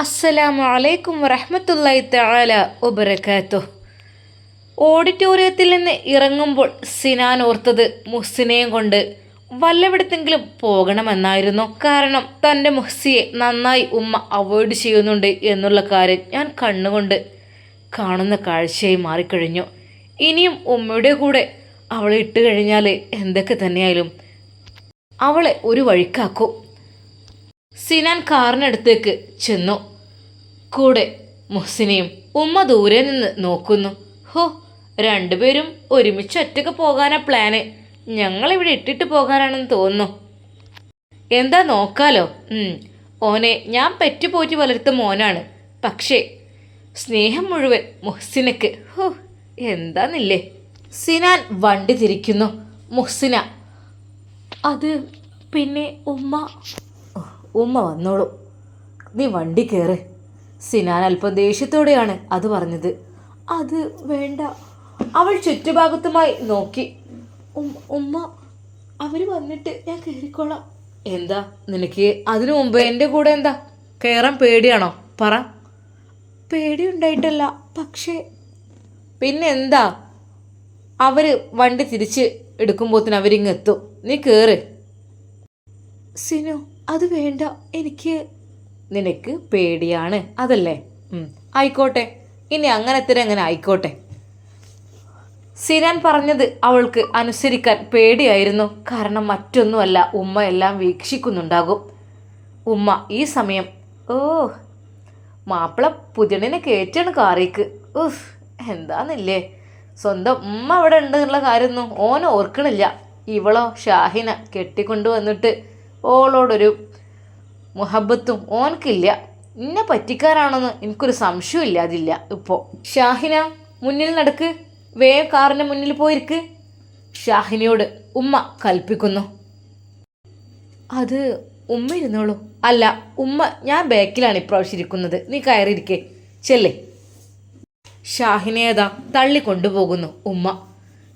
അസ്സലാമു അലൈക്കും വറഹ്മത്തുള്ളാഹി തആല വബറകാതുഹു. ഓഡിറ്റോറിയത്തിൽ നിന്ന് ഇറങ്ങുമ്പോൾ സിനാൻ ഓർത്തത് മുഹ്സിനെയും കൊണ്ട് വല്ലവിടത്തെങ്കിലും പോകണമെന്നായിരുന്നു. കാരണം തന്റെ മുഹ്സിയെ നന്നായി ഉമ്മ അവോയ്ഡ് ചെയ്യുന്നുണ്ട് എന്നുള്ള കാര്യം ഞാൻ കണ്ണുകൊണ്ട് കാണുന്ന കാഴ്ചയായി മാറിക്കഴിഞ്ഞു. ഇനിയും ഉമ്മയുടെ കൂടെ അവളെ ഇട്ട് കഴിഞ്ഞാൽ എന്തൊക്കെ തന്നെയായാലും അവളെ ഒരു വഴിക്കാക്കും. സിനാൻ കാറിനടുത്തേക്ക് ചെന്നു. കൂടെ മുഹ്സിനെയും ഉമ്മ ദൂരെ നിന്ന് നോക്കുന്നു. ഹോ രണ്ടുപേരും ഒരുമിച്ച് ഒറ്റയ്ക്ക് പോകാനാ പ്ലാന് ഞങ്ങളിവിടെ ഇട്ടിട്ട് പോകാനാണെന്ന് തോന്നുന്നു. എന്താ നോക്കാലോ? ഓനെ ഞാൻ പെറ്റുപോറ്റി വളർത്ത മോനാണ്. പക്ഷേ സ്നേഹം മുഴുവൻ മുഹ്സിനക്ക്. ഹോ എന്താന്നില്ലേ? സിനാൻ വണ്ടി തിരിക്കുന്നു. മുഹ്സിന അത് പിന്നെ ഉമ്മ ഉമ്മ വന്നോളൂ. നീ വണ്ടി കയറ് സിനാൻ അല്പം ദേഷ്യത്തോടെയാണ് അത് പറഞ്ഞത്. അത് വേണ്ട. അവൾ ചുറ്റുഭാഗത്തുമായി നോക്കി. ഉമ്മ അവർ വന്നിട്ട് ഞാൻ കയറിക്കോളാം എന്താ? നിനക്ക് അതിനു മുമ്പ് എന്റെ കൂടെ എന്താ? കയറാൻ പേടിയാണോ? പറ. പേടി പേടിയുണ്ടായിട്ടല്ല പക്ഷേ പിന്നെ എന്താ അവർ വണ്ടി തിരിച്ച് എടുക്കുമ്പോത്തിന് അവരിങ്ങെത്തും. നീ കയറ് സിനു അത് വേണ്ട. എനിക്ക് നിനക്ക് പേടിയാണ്. അതല്ലേ? ആയിക്കോട്ടെ. ഇനി അങ്ങനത്തെ അങ്ങനെ ആയിക്കോട്ടെ? സിനാൻ പറഞ്ഞത് അവൾക്ക് അനുസരിക്കാൻ പേടിയായിരുന്നു. കാരണം മറ്റൊന്നുമല്ല ഉമ്മ എല്ലാം വീക്ഷിക്കുന്നുണ്ടാകും. ഉമ്മ ഈ സമയം. ഓ മാപ്പിള പുതിയണിനെ കയറ്റാണ് കാറിക്ക് ഉഫ് എന്താന്നില്ലേ? സ്വന്തം ഉമ്മ അവിടെ ഉണ്ട് എന്നുള്ള കാര്യമൊന്നും ഓൻ ഓർക്കണില്ല. ഇവളോ ഷാഹിന കെട്ടിക്കൊണ്ടു വന്നിട്ട് ഓളോടൊരു മുഹബത്തും ഓനക്കില്ല എന്നെ പറ്റിക്കാരാണെന്ന് എനിക്കൊരു സംശയം ഇല്ലാതില്ല ഇപ്പോൾ ഷാഹിന മുന്നിൽ നടക്ക്. വേഗം കാറിന്റെ മുന്നിൽ പോയിരിക്ക്. ഷാഹിനയോട് ഉമ്മ കൽപ്പിക്കുന്നു. അത് ഉമ്മ ഇരുന്നോളൂ. അല്ല ഉമ്മ ഞാൻ ബാക്കിലാണ് ഇപ്രാവശ്യം ഇരിക്കുന്നത്. നീ കയറിയിരിക്കേ. ചെല്ലേ. ഷാഹിനേതാ തള്ളി കൊണ്ടുപോകുന്നു ഉമ്മ.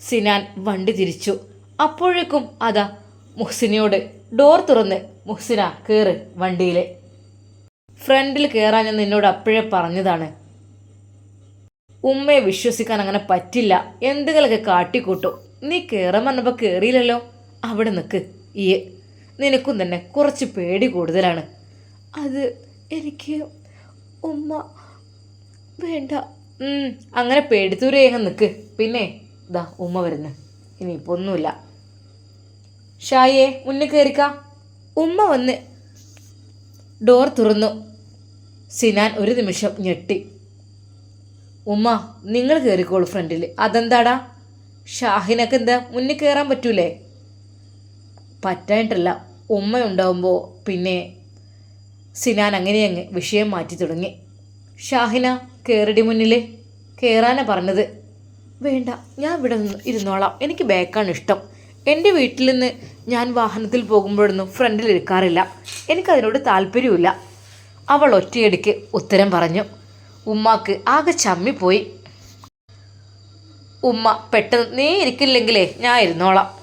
സിനാൻ വണ്ടി തിരിച്ചു. അപ്പോഴേക്കും അതാ മുഹ്സിനയോട് ഡോർ തുറന്ന് മുഹ്സിന കയറ് വണ്ടിയിൽ ഫ്രണ്ടിൽ കയറാൻ ഞാൻ നിന്നോട് അപ്പോഴേ പറഞ്ഞതാണ്. ഉമ്മയെ വിശ്വസിക്കാൻ അങ്ങനെ പറ്റില്ല. എന്തെങ്കിലുമൊക്കെ കാട്ടിക്കൂട്ടും. നീ കയറാൻ പറഞ്ഞപ്പോൾ കയറിയില്ലല്ലോ അവിടെ നിൽക്ക് ഈ നിനക്കും തന്നെ കുറച്ച് പേടി കൂടുതലാണ്. അത് എനിക്ക് ഉമ്മ വേണ്ട. അങ്ങനെ പേടിത്തൂരേങ്ങ് നിൽക്ക് പിന്നെ ഇതാ ഉമ്മ വരുന്നു. ഇനിയിപ്പോൾ ഒന്നുമില്ല ഷായേ മുന്നിൽ കയറിക്ക ഉമ്മ വന്ന് ഡോർ തുറന്നു. സിനാൻ ഒരു നിമിഷം ഞെട്ടി. ഉമ്മ നിങ്ങൾ കയറിക്കോളൂ ഫ്രണ്ടിൽ. അതെന്താടാ? ഷാഹിനൊക്കെ എന്താ മുന്നിൽ കയറാൻ പറ്റൂലേ? പറ്റായിട്ടല്ല ഉമ്മയുണ്ടാവുമ്പോൾ പിന്നെ സിനാൻ അങ്ങനെ അങ്ങ് വിഷയം മാറ്റി തുടങ്ങി. ഷാഹിന കയറടി മുന്നിൽ. കയറാനാണ് പറഞ്ഞത്. വേണ്ട ഞാൻ ഇവിടെ നിന്ന് ഇരുന്നോളാം. എനിക്ക് ബാക്കാണ് ഇഷ്ടം. എന്റെ വീട്ടിൽ നിന്ന് ഞാൻ വാഹനത്തിൽ പോകുമ്പോഴൊന്നും ഫ്രണ്ടിൽ എടുക്കാറില്ല എനിക്കതിനോട് താല്പര്യമില്ല അവൾ ഒറ്റയടിക്ക് ഉത്തരം പറഞ്ഞു. ഉമ്മാക്ക് ആകെ ചമ്മിപ്പോയി. ഉമ്മ പെട്ടെന്ന് നീ ഇരിക്കില്ലെങ്കിലേ ഞാൻ ഇരുന്നോളാം.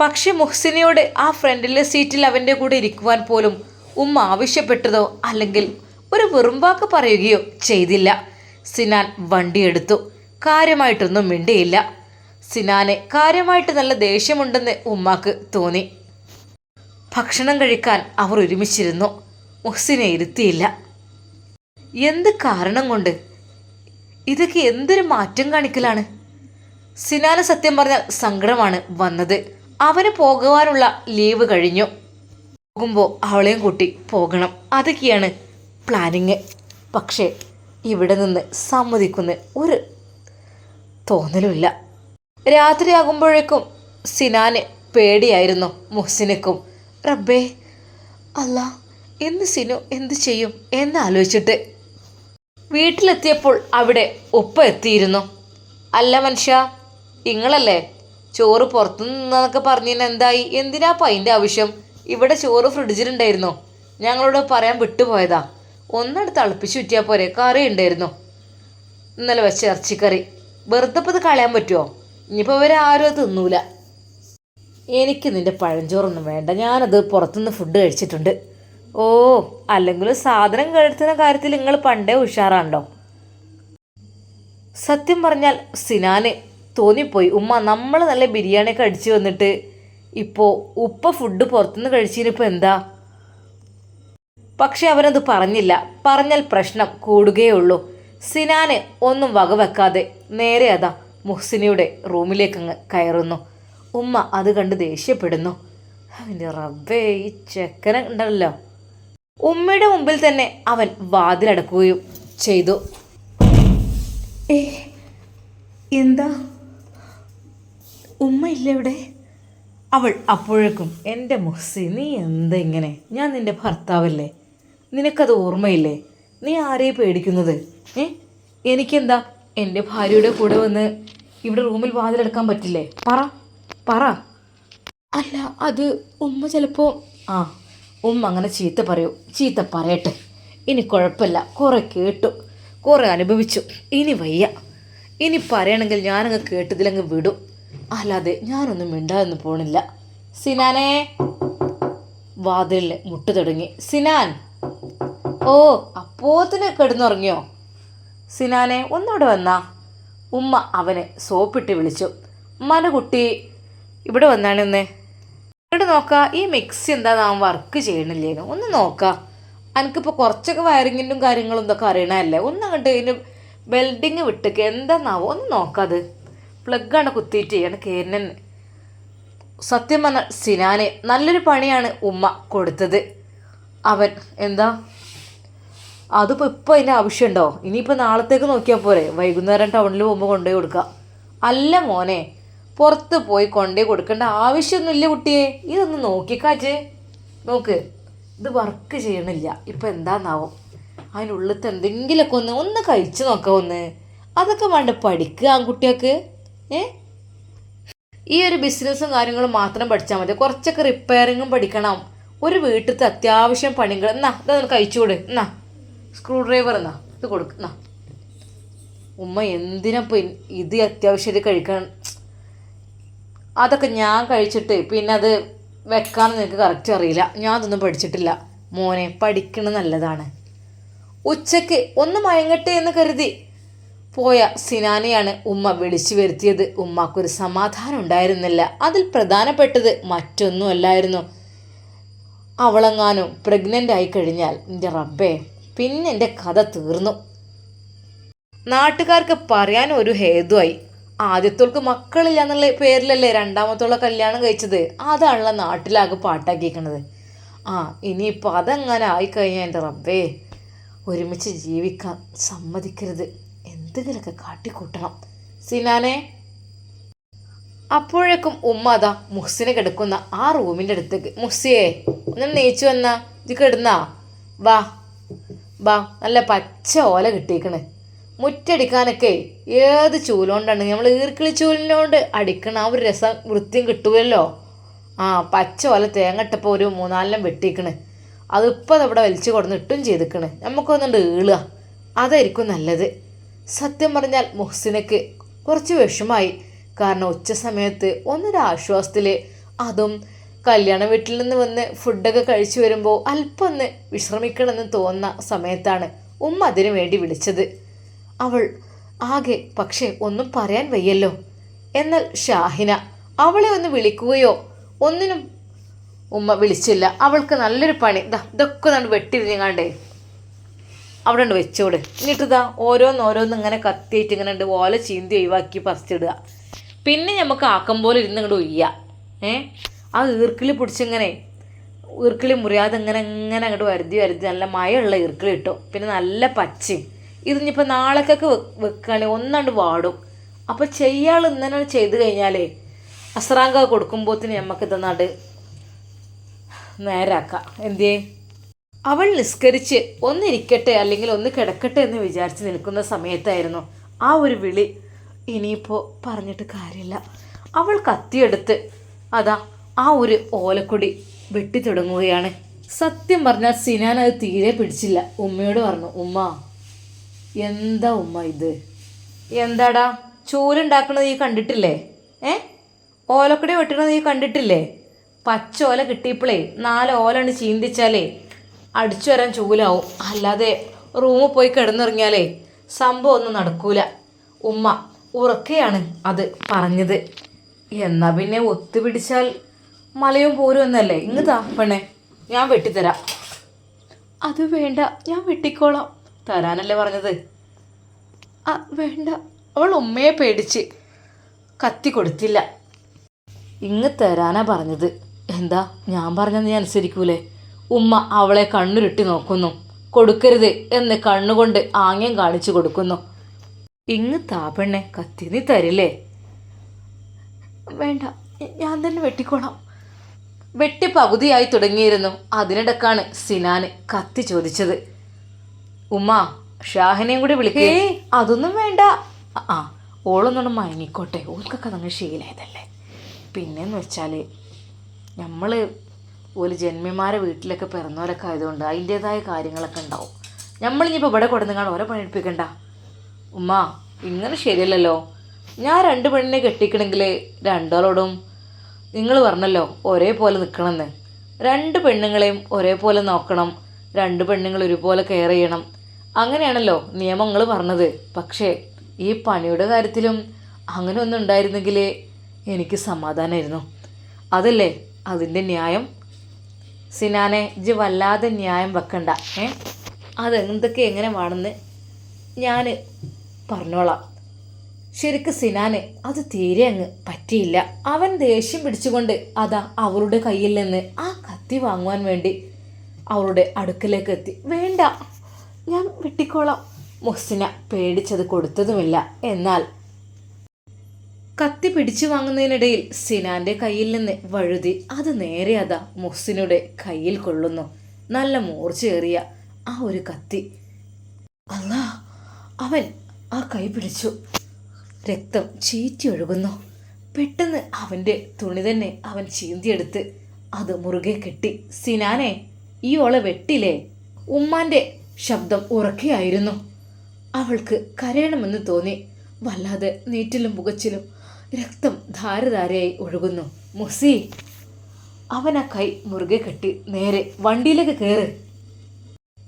പക്ഷെ മുഹ്സിനിയോട് ആ ഫ്രണ്ടിലെ സീറ്റിൽ അവന്റെ കൂടെ ഇരിക്കുവാൻ പോലും ഉമ്മ ആവശ്യപ്പെട്ടതോ അല്ലെങ്കിൽ ഒരു വെറുമ്പാക്ക് പറയുകയോ ചെയ്തില്ല. സിനാൻ വണ്ടിയെടുത്തു കാര്യമായിട്ടൊന്നും മിണ്ടിയില്ല. സിനാനെ കാര്യമായിട്ട് നല്ല ദേഷ്യമുണ്ടെന്ന് ഉമ്മാക്ക് തോന്നി. ഭക്ഷണം കഴിക്കാൻ അവർ ഒരുമിച്ചിരുന്നു. മുഹ്സിനെ ഇരുത്തിയില്ല. എന്ത് കാരണം കൊണ്ട്? ഇതൊക്കെ എന്തൊരു മാറ്റം കാണിക്കലാണ്? സിനാന സത്യം പറഞ്ഞാൽ സങ്കടമാണ് വന്നത്. അവന് പോകുവാനുള്ള ലീവ് കഴിഞ്ഞു. പോകുമ്പോൾ അവളെയും കൂട്ടി പോകണം. അതൊക്കെയാണ് പ്ലാനിങ്. പക്ഷേ ഇവിടെ നിന്ന് സമ്മതിക്കുന്ന ഒരു തോന്നലുമില്ല. രാത്രിയാകുമ്പോഴേക്കും സിനാന് പേടിയായിരുന്നു മുഹ്സിനക്കും. റബ്ബേ അല്ല എന്ന് സിനു എന്ത് ചെയ്യും എന്ന് ആലോചിച്ചിട്ട്. വീട്ടിലെത്തിയപ്പോൾ അവിടെ ഉപ്പ എത്തിയിരുന്നു. അല്ല മനുഷ്യ ഇങ്ങളല്ലേ? ചോറ് പുറത്തു നിന്നൊക്കെ പറഞ്ഞതിന് എന്തായി? എന്തിനാ അതിന്റെ ആവശ്യം? ഇവിടെ ചോറ് ഫ്രിഡ്ജിലുണ്ടായിരുന്നു. ഞങ്ങളോട് പറയാൻ വിട്ടുപോയതാ. ഒന്നെടുത്ത് തിളപ്പിച്ച് ചുറ്റിയാൽ പോരെ. കറി ഉണ്ടായിരുന്നു ഇന്നലെ വെച്ച ഇറച്ചിക്കറി. വെറുതെ അപ്പത് ഇത് കളയാൻ പറ്റുമോ ഇനിയിപ്പോൾ ആരും അത് തിന്നൂല. എനിക്ക് നിന്റെ പഴഞ്ചോറൊന്നും വേണ്ട. ഞാനത് പുറത്തുനിന്ന് ഫുഡ് കഴിച്ചിട്ടുണ്ട്. ഓ അല്ലെങ്കിൽ സാധനം കഴുത്തുന്ന കാര്യത്തിൽ നിങ്ങൾ പണ്ടേ ഉഷാറാണ്ടോ സത്യം പറഞ്ഞാൽ സിനാന് തോന്നിപ്പോയി. ഉമ്മ നമ്മൾ നല്ല ബിരിയാണി അടിച്ചു വന്നിട്ട് ഇപ്പോൾ ഉപ്പ ഫുഡ് പുറത്തുനിന്ന് കഴിച്ചതിനിപ്പോൾ എന്താ? പക്ഷെ അവനത് പറഞ്ഞില്ല. പറഞ്ഞാൽ പ്രശ്നം കൂടുകയേ ഉള്ളൂ. സിനാന് ഒന്നും വകവെക്കാതെ നേരെ അതാ മുഹ്സിനിയുടെ റൂമിലേക്ക് അങ്ങ് കയറുന്നു. ഉമ്മ അത് കണ്ട് ദേഷ്യപ്പെടുന്നു. അവന്റെ റബ്ബേ ഈ ചെക്കനെ ഉണ്ടല്ലോ ഉമ്മയുടെ മുമ്പിൽ തന്നെ അവൻ വാതിലടക്കുകയും ചെയ്തു. ഏ എന്താ? ഉമ്മ ഇല്ല ഇവിടെ? അവൾ അപ്പോഴേക്കും എന്റെ മുഹ്സി നീ എന്താ ഇങ്ങനെ? ഞാൻ നിന്റെ ഭർത്താവല്ലേ? നിനക്കത് ഓർമ്മയില്ലേ? നീ ആരെയും പേടിക്കുന്നത്? ഏ? എനിക്കെന്താ? എന്റെ ഭാര്യയുടെ കൂടെ വന്ന് ഇവിടെ റൂമിൽ വാതിലെടുക്കാൻ പറ്റില്ലേ? പറ പറ. അല്ല അത് ഉമ്മ ചിലപ്പോൾ ആ ഉമ്മ അങ്ങനെ ചീത്ത പറയൂ. ചീത്ത പറയട്ടെ. ഇനി കുഴപ്പമില്ല. കുറേ കേട്ടു. കുറേ അനുഭവിച്ചു. ഇനി വയ്യ. ഇനി പറയണമെങ്കിൽ ഞാനങ്ങ് കേട്ടതിലങ്ങ് വിടും. അല്ലാതെ ഞാനൊന്നും മിണ്ടാതെന്ന് പോണില്ല. സിനാനെ. വാതിലിൽ മുട്ട് തുടങ്ങി. സിനാൻ. ഓ അപ്പോത്തിന് കിടന്നുറങ്ങിയോ? സിനാനെ ഒന്നവിടെ വന്നാ. ഉമ്മ അവനെ സോപ്പിട്ട് വിളിച്ചു. മനകുട്ടി ഇവിടെ വന്നാണെന്ന് ഇവിടെ നോക്കാം ഈ മിക്സി എന്താ നാം വർക്ക് ചെയ്യണില്ലേനു. ഒന്ന് നോക്ക. എനിക്കിപ്പോൾ കുറച്ചൊക്കെ വയറിങ്ങിന്റെ കാര്യങ്ങളും ഇതൊക്കെ അറിയണമല്ലേ ഒന്ന് അങ്ങോട്ട് ഇതിന് വെൽഡിങ് വിട്ടേക്ക് എന്താന്നാവോ? ഒന്ന് നോക്കാത് പ്ലഗാണ് കുത്തിയിട്ട് ചെയ്യണം കേരനൻ സത്യം പറഞ്ഞ സിനാനെ നല്ലൊരു പണിയാണ് ഉമ്മ കൊടുത്തത്. അവൻ എന്താ? അതിപ്പോൾ ഇപ്പോൾ അതിന്റെ ആവശ്യമുണ്ടോ? ഇനിയിപ്പോൾ നാളത്തേക്ക് നോക്കിയാൽ പോരെ. വൈകുന്നേരം ടൗണിൽ പോകുമ്പോൾ കൊണ്ടുപോയി കൊടുക്കുക അല്ല മോനെ പുറത്ത് പോയി കൊണ്ടുപോയി കൊടുക്കേണ്ട ആവശ്യമൊന്നുമില്ല കുട്ടിയെ. ഇതൊന്ന് നോക്കിക്കാച്ചേ. നോക്ക് ഇത് വർക്ക് ചെയ്യണില്ല. ഇപ്പം എന്താന്നാവും? അതിനുള്ളിലത്തെ എന്തെങ്കിലുമൊക്കെ ഒന്ന് ഒന്ന് കഴിച്ച് നോക്കാം ഒന്ന്. അതൊക്കെ വേണ്ട പഠിക്കുക ആൺകുട്ടികൾക്ക്. ഏ? ഈ ഒരു ബിസിനസ്സും കാര്യങ്ങളും മാത്രം പഠിച്ചാൽ മതി. കുറച്ചൊക്കെ റിപ്പയറിങ്ങും പഠിക്കണം. ഒരു വീട്ടിലത്തെ അത്യാവശ്യം പണികൾ. എന്നാ ഇതൊന്ന് കഴിച്ചുകൂടെ. എന്നാ. സ്ക്രൂ ഡ്രൈവർ എന്നാ ഇത് കൊടുക്ക് എന്നാ ഉമ്മ എന്തിനപ്പോൾ ഇത് അത്യാവശ്യമായിട്ട് കഴിക്കാൻ അതൊക്കെ ഞാൻ കഴിച്ചിട്ട് പിന്നെ അത് വെക്കാമെന്ന് നിനക്ക് കറക്റ്റ് അറിയില്ല. ഞാൻ അതൊന്നും പഠിച്ചിട്ടില്ല. മോനെ പഠിക്കണം നല്ലതാണ്. ഉച്ചയ്ക്ക് ഒന്ന് മയങ്ങട്ടെ എന്ന് കരുതി പോയ സിനാനയാണ് ഉമ്മ വിളിച്ചു വരുത്തിയത്. ഉമ്മാക്കൊരു സമാധാനം ഉണ്ടായിരുന്നില്ല. അതിൽ പ്രധാനപ്പെട്ടത് മറ്റൊന്നുമല്ലായിരുന്നു. അവളെങ്ങാനും പ്രഗ്നന്റ് ആയി കഴിഞ്ഞാൽ എന്റെ റബ്ബേ പിന്നെ എന്റെ കഥ തീർന്നു. നാട്ടുകാർക്ക് പറയാൻ ഒരു ഹേതുവായി. ആദ്യത്തോൾക്ക് മക്കളില്ല എന്നുള്ള പേരിലല്ലേ രണ്ടാമത്തോളെ കല്യാണം കഴിച്ചത്? അതാണല്ലോ നാട്ടിലാകെ പാട്ടാക്കിയിരിക്കണത് ആ ഇനിയിപ്പോൾ അതെങ്ങനെ ആയിക്കഴിഞ്ഞാൽ എന്റെ റബ്ബേ? ഒരുമിച്ച് ജീവിക്കാൻ സമ്മതിക്കരുത്. എന്തെങ്കിലുമൊക്കെ കാട്ടിക്കൂട്ടണം. സിനാനെ? അപ്പോഴേക്കും ഉമ്മ അതാ മുഹ്സിനെ കിടക്കുന്ന ആ റൂമിന്റെ അടുത്തേക്ക്. മുഹ്സിയെ ഒന്ന് നെയ്ച്ചു വന്നാ. ഇത് കിടന്നാ? വാ വാ നല്ല പച്ച ഓല കിട്ടിയേക്കണ്. മുറ്റടിക്കാനൊക്കെ ഏത് ചൂലോണ്ടാണ്? നമ്മൾ ഈർക്കിളി ചൂലിനോണ്ട് അടിക്കണ ആ ഒരു രസം വൃത്തിയും കിട്ടുമല്ലോ ആ പച്ച ഓല തേങ്ങട്ടപ്പോൾ ഒരു മൂന്നാലെണ്ണം വെട്ടിക്കണ് അതിപ്പോൾ അവിടെ വലിച്ചു കൊടുന്ന് ഇട്ടും ചെയ്തിക്കണ്. നമുക്കൊന്നുണ്ട് ഈളുക. അതായിരിക്കും നല്ലത്. സത്യം പറഞ്ഞാൽ മുഹ്സിനക്ക് കുറച്ച് വിഷമായി. കാരണം ഉച്ച സമയത്ത് ഒന്നൊരു ആശ്വാസത്തിൽ അതും കല്യാണ വീട്ടിൽ നിന്ന് വന്ന് ഫുഡൊക്കെ കഴിച്ചു വരുമ്പോൾ അല്പം ഒന്ന് വിശ്രമിക്കണമെന്ന് തോന്നുന്ന സമയത്താണ് ഉമ്മ അതിനു വേണ്ടി വിളിച്ചത്. അവൾ ആകെ പക്ഷേ ഒന്നും പറയാൻ വയ്യല്ലോ. എന്നാൽ ഷാഹിന അവളെ ഒന്ന് വിളിക്കുകയോ? ഒന്നിനും ഉമ്മ വിളിച്ചില്ല. അവൾക്ക് നല്ലൊരു പണി. ദാ ഇതൊക്കെ നമ്മൾ വെട്ടിരിഞ്ഞങ്ങാണ്ടേ അവിടെ ഉണ്ട് വെച്ചോട്. എന്നിട്ട് ഇതാ ഓരോന്ന് ഓരോന്ന് ഇങ്ങനെ കത്തിയിട്ട് ഇങ്ങനെ ഉണ്ട്. ഓല ചീന്തി ഒഴിവാക്കി പറിച്ചിടുക. പിന്നെ നമുക്ക് ആക്കം പോലെ ഇരുന്ന് ഒയ്യ ഏ? ആ ഈർക്കിളി പിടിച്ചിങ്ങനെ ഈർക്കിളി മുറിയാതെ ഇങ്ങനെ ഇങ്ങനെ അങ്ങോട്ട് വരുതി വരുതി നല്ല മഴയുള്ള ഈർക്കിളി കിട്ടും പിന്നെ നല്ല പച്ചയും. ഇതിനിപ്പോൾ നാളേക്കൊക്കെ വെക്കുകയാണെങ്കിൽ ഒന്നാണ്ട് വാടും. അപ്പോൾ ചെയ്യാൾ ഇന്നലെ ചെയ്ത് കഴിഞ്ഞാലേ അസ്രാങ്ക കൊടുക്കുമ്പോഴത്തേന് നമുക്ക് ഇതെന്നാണ്ട് നേരാക്കാം. എന്തേ അവൾ നിസ്കരിച്ച് ഒന്നിരിക്കട്ടെ അല്ലെങ്കിൽ ഒന്ന് കിടക്കട്ടെ എന്ന് വിചാരിച്ച് നിൽക്കുന്ന സമയത്തായിരുന്നു ആ ഒരു വിളി ഇനിയിപ്പോൾ പറഞ്ഞിട്ട് കാര്യമില്ല. അവൾ കത്തിയെടുത്ത് അതാ ആ ഒരു ഓലക്കൊടി വെട്ടിത്തുടങ്ങുകയാണ് സത്യം പറഞ്ഞാൽ സിനാൻ അത് തീരെ പിടിച്ചില്ല. ഉമ്മയോട് പറഞ്ഞു ഉമ്മ എന്താ ഉമ്മ ഇത്? എന്താടാ? ചൂലുണ്ടാക്കണത് നീ കണ്ടിട്ടില്ലേ? ഏ? ഓലക്കൊടി വെട്ടണത് നീ കണ്ടിട്ടില്ലേ? പച്ച ഓല കിട്ടിയപ്പോഴേ നാല് ഓലാണ് ചീന്തിച്ചാലേ അടിച്ചു വരാൻ ചൂലാവും. അല്ലാതെ റൂമിൽ പോയി കിടന്നിറങ്ങിയാലേ സംഭവം ഒന്നും നടക്കൂല. ഉമ്മ ഉറക്കെയാണ് അത് പറഞ്ഞത്. എന്നാ പിന്നെ ഒത്തുപിടിച്ചാൽ മലയും പോരും എന്നല്ലേ? ഇങ്ങ് താപ്പണേ പെണ്ണെ. ഞാൻ വെട്ടിത്തരാം. അത് വേണ്ട ഞാൻ വെട്ടിക്കോളാം. തരാനല്ലേ പറഞ്ഞത്? ആ വേണ്ട. അവൾ ഉമ്മയെ പേടിച്ച് കത്തി കൊടുത്തില്ല. ഇങ്ങ് തരാനാ പറഞ്ഞത്. എന്താ? ഞാൻ പറഞ്ഞത് നീ അനുസരിക്കൂലേ? ഉമ്മ അവളെ കണ്ണുരുട്ടി നോക്കുന്നു. കൊടുക്കരുത് എന്ന് കണ്ണുകൊണ്ട് ആംഗ്യം കാണിച്ചു കൊടുക്കുന്നു. ഇങ്ങ് താപെണ്ണെ കത്തി നീ തരില്ലേ? വേണ്ട ഞാൻ തന്നെ വെട്ടിക്കോളാം. വെട്ടി പകുതിയായി തുടങ്ങിയിരുന്നു. അതിനിടക്കാണ് സിനാന് കത്തി ചോദിച്ചത്. ഉമ്മ ഷാഹിനെയും കൂടി വിളിക്കേ. അതൊന്നും വേണ്ട. ആ, ഓളൊന്നും മയങ്ങിക്കോട്ടെ. ഓൾക്കൊക്കെ അതങ്ങ് ശീലായതല്ലേ പിന്നെന്ന് വെച്ചാൽ നമ്മൾ ഒരു ജന്മിമാരെ വീട്ടിലൊക്കെ പിറന്നവരൊക്കെ ആയതുകൊണ്ട് അതിന്റേതായ കാര്യങ്ങളൊക്കെ ഉണ്ടാവും. നമ്മളിനിപ്പോൾ ഇവിടെ കൊടുന്നുകാണ് ഓരോ പണിയെടുപ്പിക്കണ്ട ഉമ്മ ഇങ്ങനെ ശരിയല്ലല്ലോ. ഞാൻ രണ്ട് പെണ്ണിനെ കെട്ടിക്കണമെങ്കിൽ രണ്ടാളോടും നിങ്ങൾ പറഞ്ഞല്ലോ ഒരേപോലെ നിൽക്കണമെന്ന് രണ്ട് പെണ്ണുങ്ങളെയും ഒരേപോലെ നോക്കണം രണ്ട് പെണ്ണുങ്ങൾ ഒരുപോലെ കെയർ ചെയ്യണം. അങ്ങനെയാണല്ലോ നിയമങ്ങൾ പറഞ്ഞത്. പക്ഷേ ഈ പണിയുടെ കാര്യത്തിലും അങ്ങനെ ഒന്നും ഉണ്ടായിരുന്നെങ്കിൽ എനിക്ക് സമാധാനമായിരുന്നു അതല്ലേ അതിന്റെ ന്യായം? സിനാനെ ഇജ് വല്ലാതെ ന്യായം വെക്കണ്ട ഏ? അതെന്തൊക്കെ എങ്ങനെ വേണമെന്ന് ഞാൻ പറഞ്ഞോളാം. ശരിക്ക് സിനാന് അത് തീരെ അങ്ങ് പറ്റിയില്ല. അവൻ ദേഷ്യം പിടിച്ചുകൊണ്ട് അതാ അവളുടെ കയ്യിൽ നിന്ന് ആ കത്തി വാങ്ങുവാൻ വേണ്ടി അവളുടെ അടുക്കലേക്ക് എത്തി. വേണ്ട ഞാൻ വെട്ടിക്കോളാം. മുഹ്സിന പേടിച്ചത് കൊടുത്തതുമില്ല. എന്നാൽ കത്തി പിടിച്ചു വാങ്ങുന്നതിനിടയിൽ സിനാന്റെ കയ്യിൽ നിന്ന് വഴുതി അത് നേരെ അതാ മുസ്സിനുടെ കയ്യിൽ കൊള്ളുന്നു. നല്ല മൂർച്ചയേറിയ ആ ഒരു കത്തി. അല്ലാ അവൻ ആ കൈ പിടിച്ചു. രക്തം ചീറ്റി ഒഴുകുന്നു. പെട്ടെന്ന് അവന്റെ തുണി തന്നെ അവൻ ചീന്തിയെടുത്ത് അത് മുറുകെ കെട്ടി. സിനാനെ ഈ ഓളെ വെട്ടിലേ ഉമ്മാന്റെ ശബ്ദം ഉറക്കെയായിരുന്നു. അവൾക്ക് കരയണമെന്ന് തോന്നി. വല്ലാതെ നീറ്റിലും പുകച്ചിലും രക്തം ധാരധാരയായി ഒഴുകുന്നു. മുസി അവൻ ആ കൈ മുറുകെ കെട്ടി. നേരെ വണ്ടിയിലേക്ക് കയറ്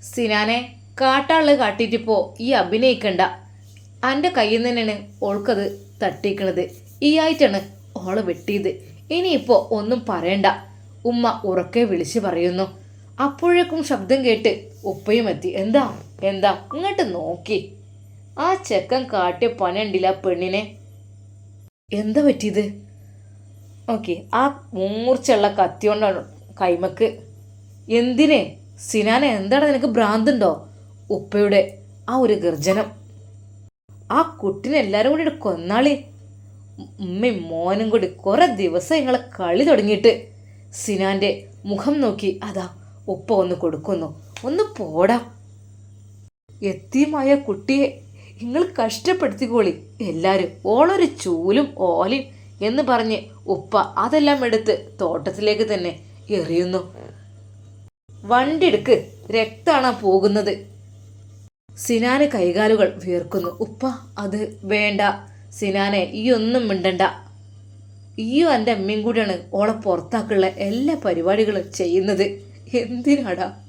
സിനാനെ കാട്ടാൾ കാട്ടിട്ടിപ്പോ ഈ അഭിനയിക്കണ്ട. എന്റെ കയ്യിൽ നിന്ന് തന്നെയാണ് ഓൾക്കത് തട്ടിക്കണത്. ഈ ആയിട്ടാണ് ഓൾ വെട്ടിയത്. ഇനിയിപ്പോൾ ഒന്നും പറയണ്ട. ഉമ്മ ഉറക്കെ വിളിച്ചു പറയുന്നു. അപ്പോഴേക്കും ശബ്ദം കേട്ട് ഉപ്പയും എത്തി. എന്താ? എന്താ? ഇങ്ങോട്ട് നോക്കി. ആ ചെക്കൻ കാട്ടിയ പണി ഉണ്ടില്ല പെണ്ണിനെ. എന്താ പറ്റിയത്? ഓക്കെ ആ മൂർച്ചുള്ള കത്തി കൊണ്ടാണ് കൈമക്ക്. എന്തിനെ? സിനാനെ എന്താണ് നിനക്ക് ഭ്രാന്തുണ്ടോ? ഉപ്പയുടെ ആ ഒരു ഗർജനം. ആ കുട്ടിനെ എല്ലാവരും കൂടി കൊന്നാളി. ഉമ്മയും മോനും കൂടി കുറേ ദിവസം ഞങ്ങളെ കളി തുടങ്ങിയിട്ട്. സിനാന്റെ മുഖം നോക്കി അതാ ഉപ്പ ഒന്ന് കൊടുക്കുന്നു. ഒന്ന് പോടാ. എത്തിയുമായ കുട്ടിയെ നിങ്ങൾ കഷ്ടപ്പെടുത്തിക്കോളി. എല്ലാവരും ഓളൊരു ചൂലും ഓലയും എന്ന് പറഞ്ഞ് ഉപ്പ അതെല്ലാം എടുത്ത് തോട്ടത്തിലേക്ക് തന്നെ എറിയുന്നു. വണ്ടി എടുക്ക് രക്താണ് പോകുന്നത്. സിനാന് കൈകാലുകൾ വീർക്കുന്നു ഉപ്പ അത് വേണ്ട. സിനാനെ ഈ ഒന്നും മിണ്ടണ്ട. ഈയും എന്റെ അമ്മയും കൂടിയാണ് ഓളെ പുറത്താക്കുള്ള എല്ലാ പരിപാടികളും ചെയ്യുന്നത്. എന്തിനാടാ?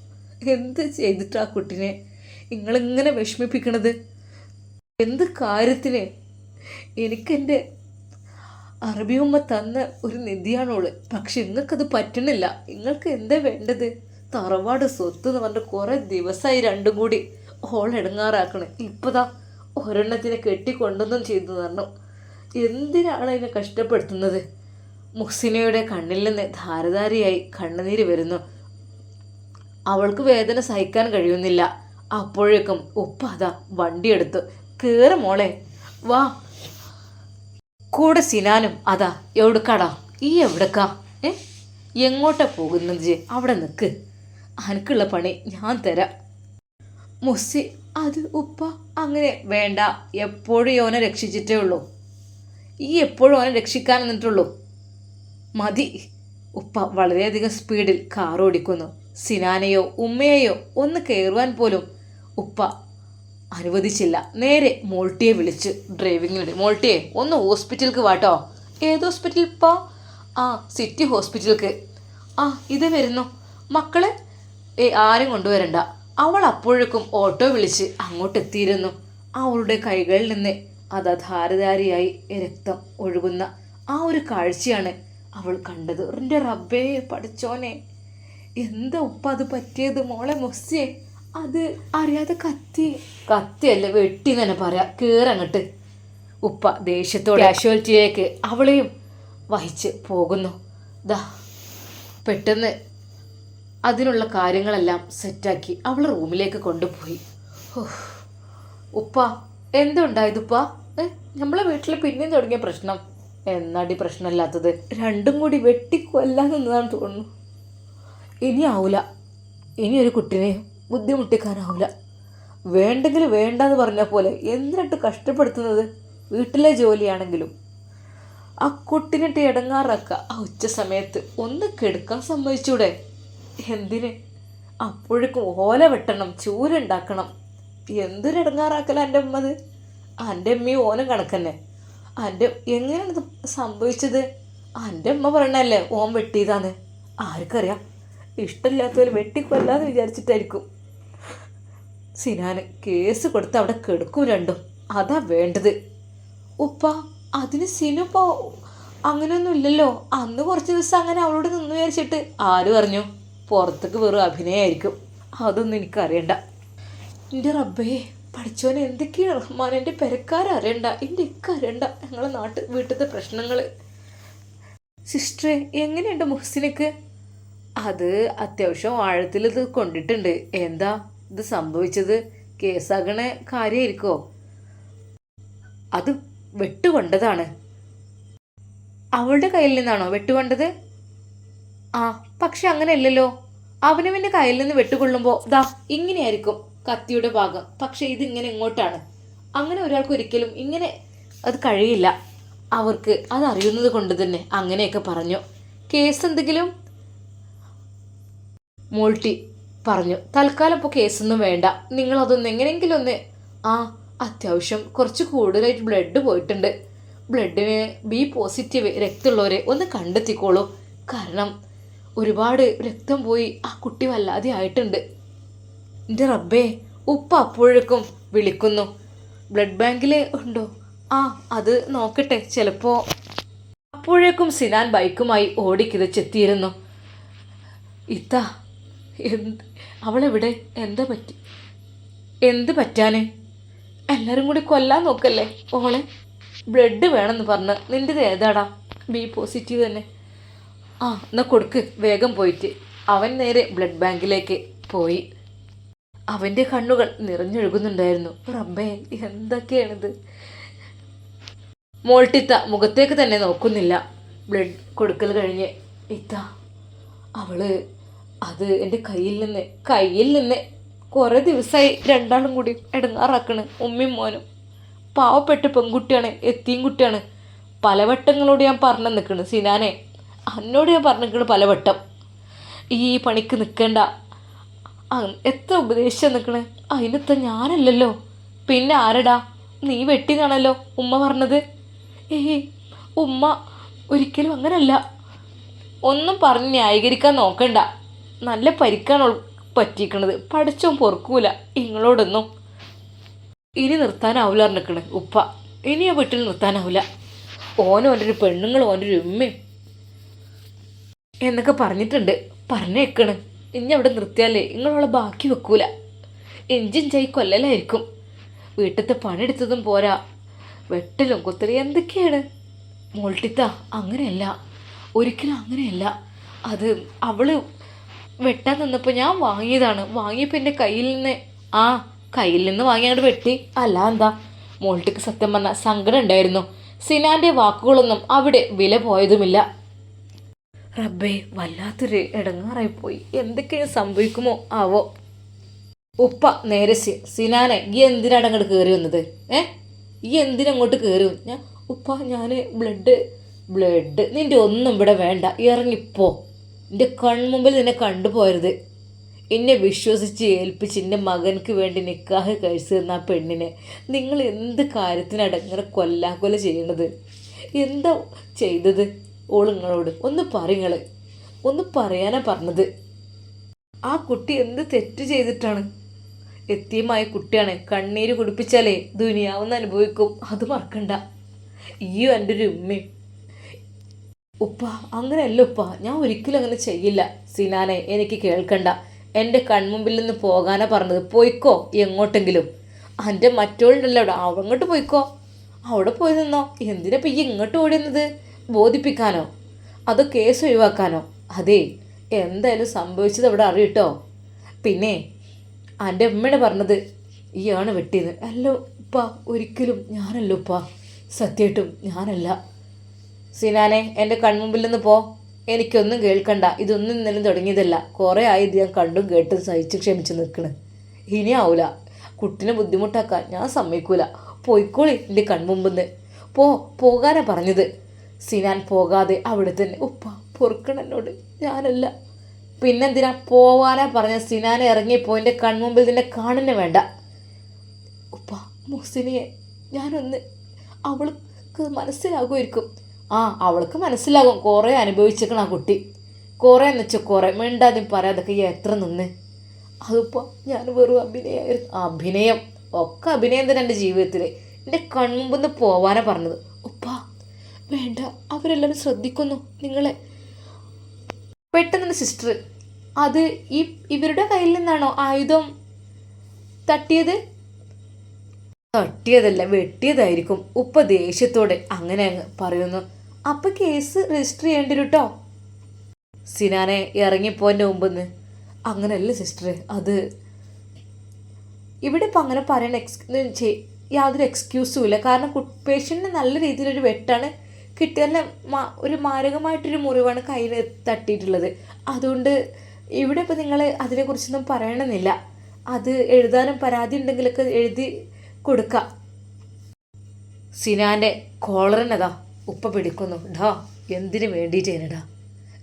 എന്ത് ചെയ്തിട്ടാ കുട്ടിനെ? നിങ്ങളിങ്ങനെ വിഷമിപ്പിക്കണത്? എന്ത് കാര്യത്തിന്? എനിക്കെന്റെ അറബിയുമ്മ തന്ന ഒരു നിധിയാണോൾ പക്ഷെ നിങ്ങൾക്കത് പറ്റണില്ല. നിങ്ങൾക്ക് എന്താ വേണ്ടത്? തറവാട് സ്വത്ത് എന്ന് പറഞ്ഞിട്ട് കുറേ ദിവസമായി രണ്ടും കൂടി. ഓളെടുങ്ങാറാക്കണ് ഇപ്പതാ ഒരെണ്ണത്തിനെ കെട്ടിക്കൊണ്ടൊന്നും ചെയ്തു തരണം എന്തിനാണ് എന്നെ കഷ്ടപ്പെടുത്തുന്നത്? മുഹ്സിനയുടെ കണ്ണിൽ നിന്ന് ധാരധാരിയായി കണ്ണുനീര് വരുന്നു. അവൾക്ക് വേദന സഹിക്കാൻ കഴിയുന്നില്ല. അപ്പോഴേക്കും ഉപ്പ അതാ വണ്ടിയെടുത്ത് കേറ് മോളെ വാ. കൂടെ സിനാനും അതാ എവിടുക്കാടാ? ഈ എവിടക്കാ? ഏ? എങ്ങോട്ടാ പോകുന്നത്? അവിടെ നിൽക്ക് അനക്കുള്ള പണി ഞാൻ തരാം. മുസ്സി അത് ഉപ്പ അങ്ങനെ വേണ്ട. എപ്പോഴും ഓനെ രക്ഷിച്ചിട്ടേ ഉള്ളൂ. ഈ എപ്പോഴും ഓനെ രക്ഷിക്കാൻ നിന്നിട്ടുള്ളൂ. മതി. ഉപ്പ വളരെയധികം സ്പീഡിൽ കാർ ഓടിക്കുന്നു. സിനാനയോ ഉമ്മയെയോ ഒന്ന് കയറുവാൻ പോലും ഉപ്പ അനുവദിച്ചില്ല. നേരെ മോൾട്ടിയെ വിളിച്ച് ഡ്രൈവിങ്ങിനിടെ മോൾട്ടിയെ ഒന്ന് ഹോസ്പിറ്റലിലേക്ക് വാട്ടോ ഏത് ഹോസ്പിറ്റൽ ഇപ്പോൾ ആ സിറ്റി ഹോസ്പിറ്റലിലേക്ക് ആ ഇത് വരുന്നു. മക്കളെ ഏ ആരും കൊണ്ടുവരണ്ട. അവൾ അപ്പോഴേക്കും ഓട്ടോ വിളിച്ച് അങ്ങോട്ട് എത്തിയിരുന്നു അവളുടെ കൈകളിൽ നിന്ന് അതാ ധാരധാരിയായി രക്തം ഒഴുകുന്ന ആ ഒരു കാഴ്ചയാണ് അവൾ കണ്ടത്. എന്റെ റബ്ബേ പഠിച്ചോനെ എന്താ ഉപ്പ അത് പറ്റിയത്? മോളെ മൊസ്സിയെ അത് അറിയാതെ കത്തി. കത്തിയല്ല വെട്ടി തന്നെ പറയാം. കീറങ്ങട്ട് ഉപ്പ ദേഷ്യത്തോടെ കാഷ്വാലിറ്റിയിലേക്ക് അവളെയും വഹിച്ച് പോകുന്നു. ദാ പെട്ടെന്ന് അതിനുള്ള കാര്യങ്ങളെല്ലാം സെറ്റാക്കി അവൾ റൂമിലേക്ക് കൊണ്ടുപോയി. ഉപ്പ എന്തുണ്ടായതുപ്പ? നമ്മളെ വീട്ടിൽ പിന്നെയും തുടങ്ങിയ പ്രശ്നം. എന്നാടി പ്രശ്നമില്ലാത്തത്? രണ്ടും കൂടി വെട്ടിക്കൊല്ലാൻ നിന്നതാണ് തോന്നുന്നു. ഇനി ആവൂല. ഇനി ഒരു കുട്ടിനെ ബുദ്ധിമുട്ടിക്കാനാവൂല. വേണ്ടെങ്കിൽ വേണ്ടെന്ന് പറഞ്ഞ പോലെ എന്തിനിട്ട് കഷ്ടപ്പെടുത്തുന്നത്? വീട്ടിലെ ജോലിയാണെങ്കിലും. ആ കുട്ടിനിട്ട് ഇടങ്ങാറാക്കുക ആ ഉച്ച സമയത്ത് ഒന്ന് കെടുക്കാൻ സമ്മതിച്ചൂടെ? എന്തിന്? അപ്പോഴേക്കും ഓല വെട്ടണം ചൂലുണ്ടാക്കണം എന്തൊരു ഇടങ്ങാറാക്കല എന്റെ അമ്മ അത്? എന്റെ അമ്മയും ഓനും കണക്കന്നെ. എന്റെ എങ്ങനെയാണ് ഇത് സംഭവിച്ചത്? എന്റെ അമ്മ പറഞ്ഞല്ലേ ഓൻ വെട്ടിയതാന്ന്. ആർക്കറിയാം. ഇഷ്ടമില്ലാത്തവർ വെട്ടിക്കൊല്ലാന്ന് വിചാരിച്ചിട്ടായിരിക്കും. സിനാന് കേസ് കൊടുത്ത് അവിടെ കെടുക്കും രണ്ടും. അതാ വേണ്ടത്. ഉപ്പ അതിന് സിനിപ്പോ അങ്ങനെയൊന്നും ഇല്ലല്ലോ അന്ന് കുറച്ച് ദിവസം അങ്ങനെ അവളോട് നിന്ന് വിചാരിച്ചിട്ട് ആര് പറഞ്ഞു? പുറത്തേക്ക് വെറും അഭിനയമായിരിക്കും അതൊന്നും എനിക്കറിയണ്ട. എന്റെ റബ്ബേ പഠിച്ചോനെ എന്തൊക്കെയാണ് റഹ്മാൻ എന്റെ പെരക്കാരറിയണ്ട എന്റെ ഇക്ക അറിയണ്ട. ഞങ്ങളെ നാട്ട് വീട്ടിലത്തെ പ്രശ്നങ്ങൾ സിസ്റ്ററെ എങ്ങനെയുണ്ട് മുഹസിനക്ക്? അത് അത്യാവശ്യം ആഴത്തിൽ ഇത് കൊണ്ടിട്ടുണ്ട്. എന്താ ഇത് സംഭവിച്ചത്? കേസാകണ കാര്യമായിരിക്കോ അത് വെട്ടുകൊണ്ടതാണ്. അവളുടെ കയ്യിൽ നിന്നാണോ വെട്ടുകൊണ്ടത്? ആ പക്ഷെ അങ്ങനെയല്ലല്ലോ. അവനവന്റെ കയ്യിൽ നിന്ന് വെട്ടുകൊള്ളുമ്പോൾ ദാ ഇങ്ങനെയായിരിക്കും കത്തിയുടെ ഭാഗം. പക്ഷെ ഇതിങ്ങനെ ഇങ്ങോട്ടാണ്. അങ്ങനെ ഒരാൾക്ക് ഒരിക്കലും ഇങ്ങനെ അത് കഴിയില്ല. അവർക്ക് അത് അറിയുന്നത് കൊണ്ട് തന്നെ അങ്ങനെയൊക്കെ പറഞ്ഞു. കേസ് എന്തെങ്കിലും മോൾട്ടി പറഞ്ഞു. തൽക്കാലം ഇപ്പോൾ കേസൊന്നും വേണ്ട. നിങ്ങളതൊന്ന് എങ്ങനെയെങ്കിലും ഒന്ന് ആ അത്യാവശ്യം കുറച്ച് കൂടുതലായിട്ട് ബ്ലഡ് പോയിട്ടുണ്ട്. ബ്ലഡിന് ബി പോസിറ്റീവ് രക്തമുള്ളവരെ ഒന്ന് കണ്ടെത്തിക്കോളൂ. കാരണം ഒരുപാട് രക്തം പോയി. ആ കുട്ടി വല്ലാതെ ആയിട്ടുണ്ട്. എന്റെ റബ്ബേ ഉപ്പ അപ്പോഴേക്കും വിളിക്കുന്നു. ബ്ലഡ് ബാങ്കിൽ ഉണ്ടോ? ആ അത് നോക്കട്ടെ. ചിലപ്പോൾ അപ്പോഴേക്കും സിനാൻ ബൈക്കുമായി ഓടിക്കിതച്ചെത്തിയിരുന്നു. ഇത്ത എന്ത് അവളെവിടെ? എന്താ പറ്റി? എന്ത് പറ്റാന്? എല്ലാവരും കൂടി കൊല്ലാൻ നോക്കല്ലേ? ഓളെ ബ്ലഡ് വേണമെന്ന് പറഞ്ഞ് നിന്റെത് ഏതാടാ? ബി പോസിറ്റീവ് തന്നെ. ആ എന്നാ കൊടുക്ക്. വേഗം പോയിട്ട്. അവൻ നേരെ ബ്ലഡ് ബാങ്കിലേക്ക് പോയി. അവന്റെ കണ്ണുകൾ നിറഞ്ഞൊഴുകുന്നുണ്ടായിരുന്നു. റബ്ബേ എന്തൊക്കെയാണിത്? മോൾട്ടിത്ത മുഖത്തേക്ക് തന്നെ നോക്കുന്നില്ല. ബ്ലഡ് കൊടുക്കൽ കഴിഞ്ഞ് ഇത്ത അവൾ അത് എന്റെ കയ്യിൽ നിന്ന് കയ്യിൽ നിന്ന് കുറേ ദിവസമായി രണ്ടാളും കൂടി ഇടങ്ങാറാക്കണ് ഉമ്മയും മോനും. പാവപ്പെട്ട പെൺകുട്ടിയാണ് എത്തിയും കുട്ടിയാണ്. പലവട്ടങ്ങളോട് ഞാൻ പറഞ്ഞു നിൽക്കണ് സിനാനെ അന്നോട് ഞാൻ പറഞ്ഞിരിക്കണ് പലവട്ടം ഈ പണിക്ക് നിൽക്കണ്ട എത്ര ഉപദേശിച്ചാൽ നിൽക്കണ് അതിനത്ത ഞാനല്ലല്ലോ. പിന്നെ ആരടാ? നീ വെട്ടിന്നാണല്ലോ ഉമ്മ പറഞ്ഞത്. ഏയ് ഉമ്മ ഒരിക്കലും അങ്ങനല്ല. ഒന്നും പറഞ്ഞ് ന്യായീകരിക്കാൻ നോക്കണ്ട. നല്ല പരിക്കാണ് പറ്റിക്കണത് പഠിച്ചോ പൊറുക്കൂല ഇങ്ങളോടൊന്നും. ഇനി നിർത്താനാവില്ല പറഞ്ഞിക്കണ് ഉപ്പ. ഇനി ആ വീട്ടിൽ നിർത്താനാവില്ല ഓനോന്റെ ഒരു പെണ്ണുങ്ങളും ഓന്റെ ഒരു ഉമ്മയും എന്നൊക്കെ പറഞ്ഞിട്ടുണ്ട്. പറഞ്ഞേക്കണ്. ഇനി അവിടെ നിർത്തിയാലേ നിങ്ങളവളെ ബാക്കി വെക്കൂല. എഞ്ചിൻ ചായി കൊല്ലലായിരിക്കും. വീട്ടിലത്തെ പണിയെടുത്തതും പോരാ. വെട്ടലും കുത്തലും എന്തൊക്കെയാണ്? മോൾട്ടിത്ത അങ്ങനെയല്ല. ഒരിക്കലും അങ്ങനെയല്ല. അത് അവൾ വെട്ടാൻ നിന്നപ്പോൾ ഞാൻ വാങ്ങിയതാണ്. വാങ്ങിയപ്പോൾ എന്റെ കയ്യിൽ നിന്ന് ആ കയ്യിൽ നിന്ന് വാങ്ങി അങ്ങോട്ട് വെട്ടി. അല്ല എന്താ? മോൾട്ടിക്ക് സത്യം പറഞ്ഞാൽ സങ്കടം ഉണ്ടായിരുന്നു. സിനാന്റെ വാക്കുകളൊന്നും അവിടെ വില പോയതുമില്ല. റബ്ബേ വല്ലാത്തൊരു ഇടങ്ങാറായിപ്പോയി എന്തൊക്കെയാണ് സംഭവിക്കുമോ? ആവോ. ഉപ്പ നേരെ സിനാനെ ഈ എന്തിനാണ് അങ്ങോട്ട് കയറി വന്നത്? ഏ? ഈ എന്തിനങ്ങോട്ട് കയറി വന്നു ഞാൻ ഉപ്പ ഞാൻ ബ്ലഡ് ബ്ലഡ് നിന്റെ ഒന്നും ഇവിടെ വേണ്ട. ഇറങ്ങിപ്പോ എന്റെ കൺമുമ്പിൽ നിന്നെ കണ്ടുപോയരുത് എന്നെ വിശ്വസിച്ച് ഏൽപ്പിച്ച് എന്റെ മകനക്ക് വേണ്ടി നിക്കാഹ് കഴിച്ചു തന്ന ആ പെണ്ണിനെ. നിങ്ങൾ എന്ത് കാര്യത്തിനാണ് ഇങ്ങനെ കൊല്ലാക്കൊല ചെയ്യണത്? എന്താ ചെയ്തത്? ഓൾ നിങ്ങളോട് ഒന്ന് പറയങ്ങൾ ഒന്ന് പറയാനാ പറഞ്ഞത്. ആ കുട്ടി എന്ത് തെറ്റ് ചെയ്തിട്ടാണ്? എത്തിയമായ കുട്ടിയാണ് കണ്ണീര് കുടിപ്പിച്ചാലേ ദുനിയാവെന്ന് അനുഭവിക്കും. അത് മറക്കണ്ട. ഈയോ എന്റെ ഒരു ഉമ്മയും ഉപ്പ അങ്ങനെയല്ല ഉപ്പ ഞാൻ ഒരിക്കലും അങ്ങനെ ചെയ്യില്ല. സിനാനെ എനിക്ക് കേൾക്കണ്ട. എന്റെ കൺമുമ്പിൽ നിന്ന് പോകാനാ പറഞ്ഞത്. പോയിക്കോ എങ്ങോട്ടെങ്കിലും. എന്റെ മറ്റോളുണ്ടല്ലോ അവിടെ. അങ്ങോട്ട് പോയിക്കോ. അവിടെ പോയി നിന്നോ. എന്തിനാ ഇപ്പം ഈ ഇങ്ങോട്ട് ഓടുന്നത് ബോധിപ്പിക്കാനോ? അത് കേസ് ഒഴിവാക്കാനോ? അതേ എന്തായാലും സംഭവിച്ചത് അവിടെ അറിയട്ടോ പിന്നെ എന്റെ അമ്മയുടെ പറഞ്ഞത് ഈയാണ് വെട്ടിയത് അല്ല ഉപ്പ ഒരിക്കലും ഞാനല്ല ഉപ്പ. സത്യമായിട്ടും ഞാനല്ല. സിനാനെ എന്റെ കൺമുമ്പിൽ നിന്ന് പോ. എനിക്കൊന്നും കേൾക്കണ്ട. ഇതൊന്നും ഇന്നലെ തുടങ്ങിയതല്ല. കുറേ ആയി ഇത് ഞാൻ കണ്ടും കേട്ടും സഹിച്ച് ക്ഷമിച്ച് നിൽക്കണ്. ഇനി ആവൂല. കുട്ടിനെ ബുദ്ധിമുട്ടാക്കാൻ ഞാൻ സമ്മതിക്കൂല. പോയിക്കോളി എന്റെ കൺമുമ്പിൽ നിന്ന് പോ പോകാനാണ് പറഞ്ഞത്. സിനാൻ പോകാതെ അവിടെ തന്നെ. ഉപ്പ പൊറുക്കണം എന്നോട്. ഞാനല്ല. പിന്നെന്തിനാ പോവാനാ പറഞ്ഞ സിനാൻ ഇറങ്ങിപ്പോ എന്റെ കൺമുമ്പിൽ നിന്നെ കാണുന്ന വേണ്ട. ഉപ്പ മുസിനിയെ ഞാനൊന്ന് അവൾക്ക് മനസ്സിലാകുമായിരിക്കും. ആ അവൾക്ക് മനസ്സിലാകും. കുറേ അനുഭവിച്ചേക്കണം ആ കുട്ടി. കുറേ എന്ന് വെച്ചാൽ കുറേ. മിണ്ടാതും പറയാതൊക്കെ എത്ര നിന്ന്. അതിപ്പോൾ ഞാൻ വെറും അഭിനയമായിരുന്നു അഭിനയം. ഒക്കെ അഭിനയം തന്നെ എന്റെ ജീവിതത്തിൽ എന്റെ കൺമുമ്പെന്ന് പോവാനാ പറഞ്ഞത്. ഉപ്പ വേണ്ട അവരെല്ലാവരും ശ്രദ്ധിക്കുന്നു നിങ്ങളെ. പെട്ടെന്ന് സിസ്റ്റർ. അത് ഈ ഇവരുടെ കയ്യിൽ നിന്നാണോ ആയുധം തട്ടിയത്? തട്ടിയതല്ല വെട്ടിയതായിരിക്കും. ഉപ്പ ദേഷ്യത്തോടെ അങ്ങനെ അങ്ങ് പറയുന്നു. അപ്പൊ കേസ് രജിസ്റ്റർ ചെയ്യേണ്ടി കേട്ടോ സിനാനെ ഇറങ്ങിപ്പോന്റെ മുമ്പെന്ന്. അങ്ങനെയല്ല സിസ്റ്റർ അത്. ഇവിടെ ഇപ്പം അങ്ങനെ പറയണ എക്സ് യാതൊരു എക്സ്ക്യൂസും ഇല്ല. കാരണം പേഷ്യന്റിന് നല്ല രീതിയിലൊരു വെട്ടാണ്. കിട്ടിയ മാ- ഒരു മാരകമായിട്ടൊരു മുറിവാണ് കയ്യിൽ തട്ടിയിട്ടുള്ളത്. അതുകൊണ്ട് ഇവിടെ ഇപ്പം നിങ്ങൾ അതിനെക്കുറിച്ചൊന്നും പറയണമെന്നില്ല. അത് എഴുതാനും പരാതി ഉണ്ടെങ്കിലൊക്കെ എഴുതി കൊടുക്കാം. സിനാന്റെ കോളറിനതാ ഉപ്പ പിടിക്കുന്നു. ഡാ എന്തിനു വേണ്ടിയിട്ടേനടാ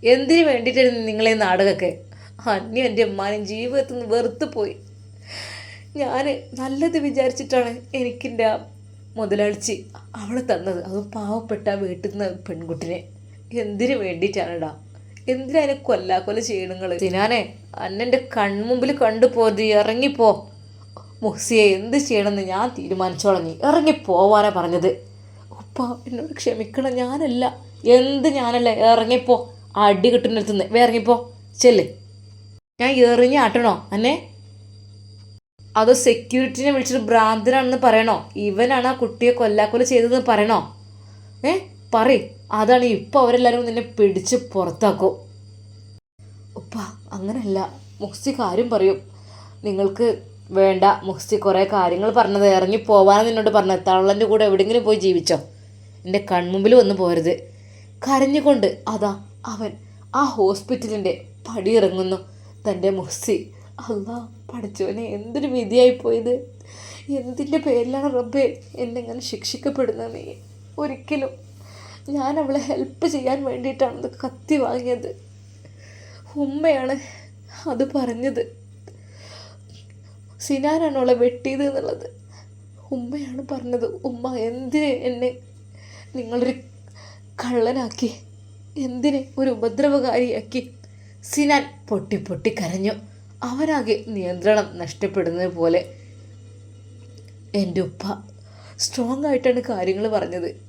എന്തിനു വേണ്ടിയിട്ടായിരുന്നു നിങ്ങളെ നാടകമൊക്കെ? അന്യം എന്റെ അമ്മാനും ജീവിതത്തിൽ നിന്ന് വെറുത്ത് പോയി ഞാൻ നല്ലത് വിചാരിച്ചിട്ടാണ് എനിക്കെന്റെ മുതലാളിച്ചി അവളെ തന്നത് അത് പാവപ്പെട്ട വീട്ടിൽ നിന്ന് പെൺകുട്ടിനെ. എന്തിനു വേണ്ടിയിട്ടാണെടാ? എന്തിനാ അതിനെ കൊല്ലാക്കൊല കൊല ചെയ്യണങ്ങൾ സിനാനെ അന്നെന്റെ കൺമുമ്പിൽ കണ്ടു പോതി ഇറങ്ങിപ്പോ. മുഹ്സിയെ എന്ത് ചെയ്യണമെന്ന് ഞാൻ തീരുമാനിച്ചോളാം നീ. ഇറങ്ങിപ്പോവാനാ പറഞ്ഞത്. ഉപ്പ എന്നോട് ക്ഷമിക്കണം ഞാനല്ല. എന്ത് ഞാനല്ല ഇറങ്ങിപ്പോ. അടി കിട്ടുന്നിടത്തുനിന്ന്. ഇറങ്ങിപ്പോ. ചെല്ല്. ഞാൻ എറിഞ്ഞാട്ടണോ അന്നെ? അതോ സെക്യൂരിറ്റിനെ വിളിച്ചിട്ട് ഭ്രാന്തനാണെന്ന് പറയണോ? ഇവനാണ് ആ കുട്ടിയെ കൊല്ലാക്കൊല ചെയ്തതെന്ന് പറയണോ? ഏ? പറ അതാണ് ഇപ്പം അവരെല്ലാവരും നിന്നെ പിടിച്ച് പുറത്താക്കും. ഉപ്പ അങ്ങനല്ല. മുക്സി കാര്യം പറയും. നിങ്ങൾക്ക് വേണ്ട. മുക്സി കുറേ കാര്യങ്ങൾ പറഞ്ഞത് ഇറങ്ങി പോവാനാണ് നിന്നോട് പറഞ്ഞത്. തള്ളന്റെ കൂടെ എവിടെയെങ്കിലും പോയി ജീവിച്ചോ? എന്റെ കൺമുമ്പിൽ വന്ന് പോരുത്. കരഞ്ഞുകൊണ്ട് അതാ അവൻ ആ ഹോസ്പിറ്റലിന്റെ പടിയിറങ്ങുന്നു. തന്റെ മുഹ്സി അല്ലാ പഠിച്ചവനെ എന്തൊരു വിധിയായി പോയത് എന്തിന്റെ പേരിലാണ് റബ്ബേ എന്നെ ഇങ്ങനെ ശിക്ഷിക്കപ്പെടുന്നത് നീ? ഒരിക്കലും. ഞാൻ അവളെ ഹെൽപ്പ് ചെയ്യാൻ വേണ്ടിയിട്ടാണ് അത് കത്തി വാങ്ങിയത്. ഉമ്മയാണ് അത് പറഞ്ഞത്. സിനാനാണ് അവളെ വെട്ടിയത് എന്നുള്ളത്. ഉമ്മയാണ് പറഞ്ഞത് ഉമ്മ എന്തിന് എന്നെ നിങ്ങളൊരു കള്ളനാക്കി? എന്തിനെ ഒരു ഉപദ്രവകാരിയാക്കി? സിനാൻ പൊട്ടി പൊട്ടി കരഞ്ഞു. അവനാകെ നിയന്ത്രണം നഷ്ടപ്പെടുന്നത് പോലെ എന്റെ ഉപ്പ സ്ട്രോങ് ആയിട്ടാണ് കാര്യങ്ങൾ പറഞ്ഞത്.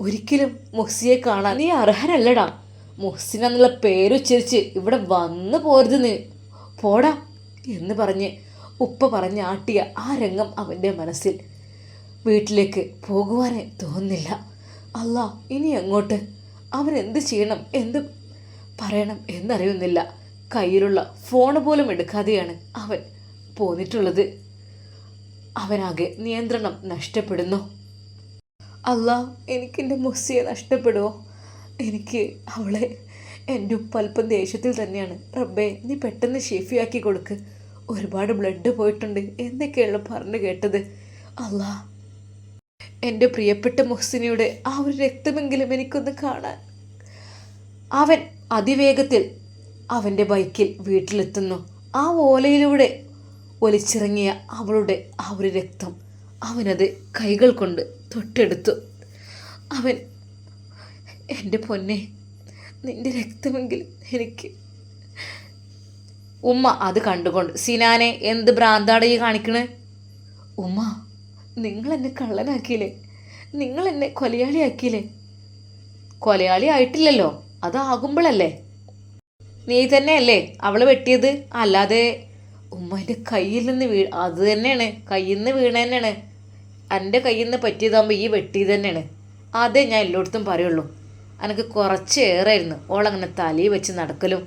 ഒരിക്കലും മുഹ്സിയെ കാണാൻ നീ അർഹനല്ലടാ. മുഹ്സിൻ എന്നുള്ള പേരുച്ചരിച്ച് ഇവിടെ വന്നു പോരുത് നീ പോടാ എന്ന് പറഞ്ഞ് ഉപ്പ പറഞ്ഞ് ആട്ടിയ ആ രംഗം അവന്റെ മനസ്സിൽ വീട്ടിലേക്ക് പോകുവാനേ തോന്നുന്നില്ല. അല്ല ഇനി എങ്ങോട്ട്? അവൻ ചെയ്യണം? എന്ത് പറയണം എന്നറിയുന്നില്ല. കയ്യിലുള്ള ഫോൺ പോലും എടുക്കാതെയാണ് അവൻ പോന്നിട്ടുള്ളത്. അവനാകെ നിയന്ത്രണം നഷ്ടപ്പെടുന്നു. അല്ല എനിക്കെന്റെ മുസ്സിയെ നഷ്ടപ്പെടുമോ എനിക്ക് അവളെ എന്റെ ഉപ്പൽപ്പം ദേഷ്യത്തിൽ തന്നെയാണ്. റബ്ബേ നീ പെട്ടെന്ന് ഷേഫിയാക്കി കൊടുക്ക്. ഒരുപാട് ബ്ലഡ് പോയിട്ടുണ്ട് എന്നൊക്കെയുള്ള പറഞ്ഞു കേട്ടത്. അല്ലാ എന്റെ പ്രിയപ്പെട്ട മുഹ്സിനിയുടെ ആ ഒരു രക്തമെങ്കിലും എനിക്കൊന്ന് കാണാൻ. അവൻ അതിവേഗത്തിൽ അവന്റെ ബൈക്കിൽ വീട്ടിലെത്തുന്നു. ആ ഓലയിലൂടെ ഒലിച്ചിറങ്ങിയ അവളുടെ ആ ഒരു രക്തം അവനത് കൈകൾ കൊണ്ട് തൊട്ടെടുത്തു. അവൻ എന്റെ പൊന്നെ നിന്റെ രക്തമെങ്കിൽ എനിക്ക് ഉമ്മ അത് കണ്ടുകൊണ്ട് സിനാനെ എന്ത് ഭ്രാന്താണ് ഈ കാണിക്കണേ? ഉമ്മ നിങ്ങൾ എന്നെ കള്ളനാക്കിയില്ലേ? നിങ്ങൾ എന്നെ കൊലയാളിയാക്കിയില്ലേ? കൊലയാളി ആയിട്ടില്ലല്ലോ അതാകുമ്പോഴല്ലേ നീ തന്നെയല്ലേ അവൾ വെട്ടിയത്? അല്ലാതെ ഉമ്മന്റെ കയ്യിൽ നിന്ന് വീ അത് തന്നെയാണ് കയ്യിൽ നിന്ന് വീണ തന്നെയാണ്. എന്റെ കയ്യിൽ നിന്ന് പറ്റിയതാകുമ്പോൾ ഈ വെട്ടിയത് തന്നെയാണ്. അതേ ഞാൻ എല്ലായിടത്തും പറയുള്ളൂ. എനിക്ക് കുറച്ചേറായിരുന്നു ഓളങ്ങനെ തലയിൽ വെച്ച് നടക്കലും.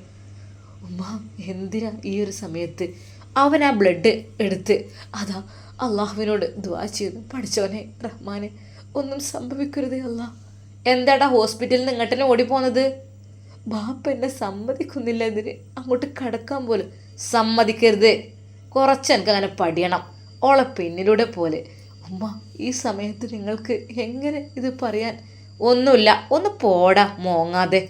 ഉമ്മ എന്തിനാ ഈ ഒരു സമയത്ത്? അവൻ ആ ബ്ലഡ് എടുത്ത് അതാ അള്ളാഹുവിനോട് ദ്വാ ചെയ്തു. പഠിച്ചവനെ റഹ്മാനെ ഒന്നും സംഭവിക്കരുതേ അല്ല. എന്താടാ ഹോസ്പിറ്റലിൽ നിന്ന് ഇങ്ങോട്ടന്നെ ഓടിപ്പോന്നത്? ബാപ്പ എന്നെ സമ്മതിക്കുന്നില്ല ഇതിന്. അങ്ങോട്ട് കടക്കാൻ പോലും സമ്മതിക്കരുത്. കുറച്ച് എനിക്ക് അങ്ങനെ പഠിയണം. ഓളെ പിന്നിലൂടെ പോലെ. ഉമ്മ ഈ സമയത്ത് നിങ്ങൾക്ക് എങ്ങനെ ഇത് പറയാൻ? ഒന്നുമില്ല. ഒന്ന് പോടാ മോങ്ങാതെ.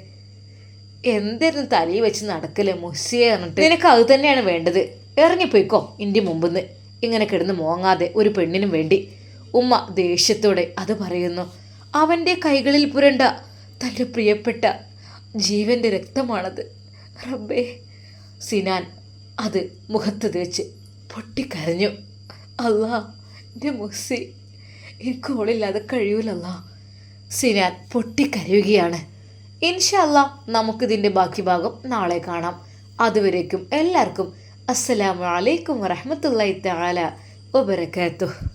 എന്തായിരുന്നു തലയിൽ വെച്ച് നടക്കൽ മുസിയെ പറഞ്ഞിട്ട്? നിനക്ക് അത് തന്നെയാണ് വേണ്ടത്. ഇറങ്ങിപ്പോയിക്കോ ഇന്റെ മുമ്പിന്ന്. ഇങ്ങനെ കിടന്ന് മോങ്ങാതെ ഒരു പെണ്ണിനും വേണ്ടി. ഉമ്മ ദേഷ്യത്തോടെ അത് പറയുന്നു. അവന്റെ കൈകളിൽ പുരണ്ട തന്റെ പ്രിയപ്പെട്ട ജീവന്റെ രക്തമാണത്. റബ്ബേ സിനാൻ അത് മുഖത്ത് തേച്ച് പൊട്ടിക്കരഞ്ഞു. അല്ലാ എന്റെ മുസ്സി എനിക്ക് ഓളില്ലാതെ കഴിയൂലല്ലാ. സിനാൻ പൊട്ടിക്കരയുകയാണ്. ഇൻഷല്ല നമുക്കിതിന്റെ ബാക്കി ഭാഗം നാളെ കാണാം. അതുവരേക്കും എല്ലാവർക്കും അസ്സലാമു അലൈക്കും വറഹമത്തല്ലാ തആല വബറകാതുഹു.